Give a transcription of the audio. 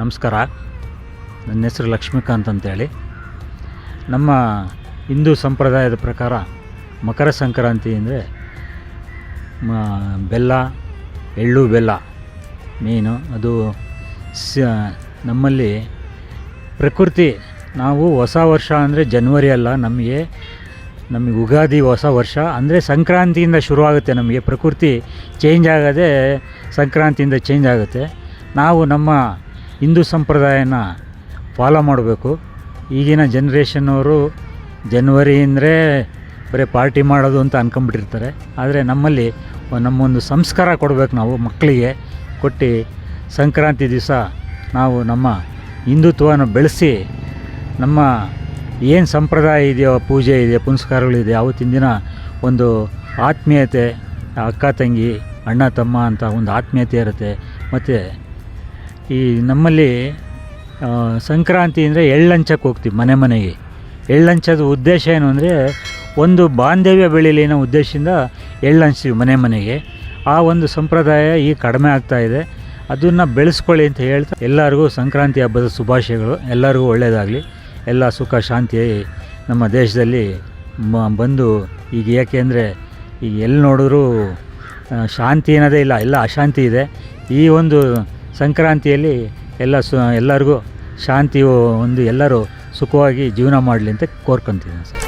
ನಮಸ್ಕಾರ. ನನ್ನ ಹೆಸರು ಲಕ್ಷ್ಮೀಕಾಂತ್ ಅಂತೇಳಿ. ನಮ್ಮ ಹಿಂದೂ ಸಂಪ್ರದಾಯದ ಪ್ರಕಾರ ಮಕರ ಸಂಕ್ರಾಂತಿ ಅಂದರೆ ಬೆಲ್ಲ, ಎಳ್ಳು ಬೆಲ್ಲ ಮೇನು. ಅದು ಸ, ನಮ್ಮಲ್ಲಿ ಪ್ರಕೃತಿ, ನಾವು ಹೊಸ ವರ್ಷ ಅಂದರೆ ಜನ್ವರಿ ಅಲ್ಲ, ನಮಗೆ ನಮಗೆ ಉಗಾದಿ ಹೊಸ ವರ್ಷ ಅಂದರೆ ಸಂಕ್ರಾಂತಿಯಿಂದ ಶುರುವಾಗುತ್ತೆ ನಮಗೆ. ಪ್ರಕೃತಿ ಚೇಂಜ್ ಆಗದೆ ಸಂಕ್ರಾಂತಿಯಿಂದ ಚೇಂಜ್ ಆಗುತ್ತೆ. ನಾವು ನಮ್ಮ ಹಿಂದೂ ಸಂಪ್ರದಾಯನ ಫಾಲೋ ಮಾಡಬೇಕು. ಈಗಿನ ಜನ್ರೇಷನ್ನವರು ಜನ್ವರಿ ಅಂದರೆ ಬರೀ ಪಾರ್ಟಿ ಮಾಡೋದು ಅಂತ ಅಂದ್ಕೊಂಬಿಟ್ಟಿರ್ತಾರೆ ಆದರೆ ನಮ್ಮಲ್ಲಿ ನಮ್ಮೊಂದು ಸಂಸ್ಕಾರ ಕೊಡಬೇಕು ನಾವು ಮಕ್ಕಳಿಗೆ. ಕೊಟ್ಟು ಸಂಕ್ರಾಂತಿ ದಿವಸ ನಾವು ನಮ್ಮ ಹಿಂದುತ್ವನ ಬೆಳೆಸಿ ನಮ್ಮ ಏನು ಸಂಪ್ರದಾಯ ಇದೆಯೋ, ಪೂಜೆ ಇದೆ ಪುನಸ್ಕಾರಗಳಿದೆ ಅವತ್ತಿನ ದಿನ ಒಂದು ಆತ್ಮೀಯತೆ, ಅಕ್ಕ, ತಂಗಿ, ಅಣ್ಣ, ತಮ್ಮ ಅಂತ ಒಂದು ಆತ್ಮೀಯತೆ ಇರುತ್ತೆ. ಮತ್ತು ಈ ನಮ್ಮಲ್ಲಿ ಸಂಕ್ರಾಂತಿ ಅಂದರೆ ಎಳ್ಳಂಚಕ್ಕೆ ಹೋಗ್ತೀವಿ ಮನೆ ಮನೆಗೆ. ಎಳ್ಳಂಚದ ಉದ್ದೇಶ ಏನು ಅಂದರೆ, ಒಂದು ಬಾಂಧವ್ಯ ಬೆಳೀಲಿ ಅನ್ನೋ ಉದ್ದೇಶದಿಂದ ಎಳ್ಳಂಚ್ತೀವಿ ಮನೆ ಮನೆಗೆ. ಆ ಒಂದು ಸಂಪ್ರದಾಯ ಈ ಕಡಿಮೆ ಆಗ್ತಾ ಇದೆ. ಅದನ್ನು ಬೆಳೆಸ್ಕೊಳ್ಳಿ ಅಂತ ಹೇಳ್ತಾ ಎಲ್ಲರಿಗೂ ಸಂಕ್ರಾಂತಿ ಹಬ್ಬದ ಶುಭಾಶಯಗಳು. ಎಲ್ಲರಿಗೂ ಒಳ್ಳೆಯದಾಗಲಿ ಎಲ್ಲ ಸುಖ, ಶಾಂತಿ ನಮ್ಮ ದೇಶದಲ್ಲಿ ಮ, ಬಂದು ಈಗ ಏಕೆಂದರೆ ಈಗ ಎಲ್ಲಿ ನೋಡಿದ್ರೂ ಶಾಂತಿ ಅನ್ನೋದೇ ಇಲ್ಲ, ಎಲ್ಲ ಅಶಾಂತಿ ಇದೆ. ಈ ಒಂದು ಸಂಕ್ರಾಂತಿಯಲ್ಲಿ ಎಲ್ಲ ಸು ಎಲ್ಲರಿಗೂ ಶಾಂತಿ ಒಂದು ಎಲ್ಲರೂ ಸುಖವಾಗಿ ಜೀವನ ಮಾಡಲಿ ಅಂತ ಕೋರ್ಕೊತೀನಿ ಸರ್.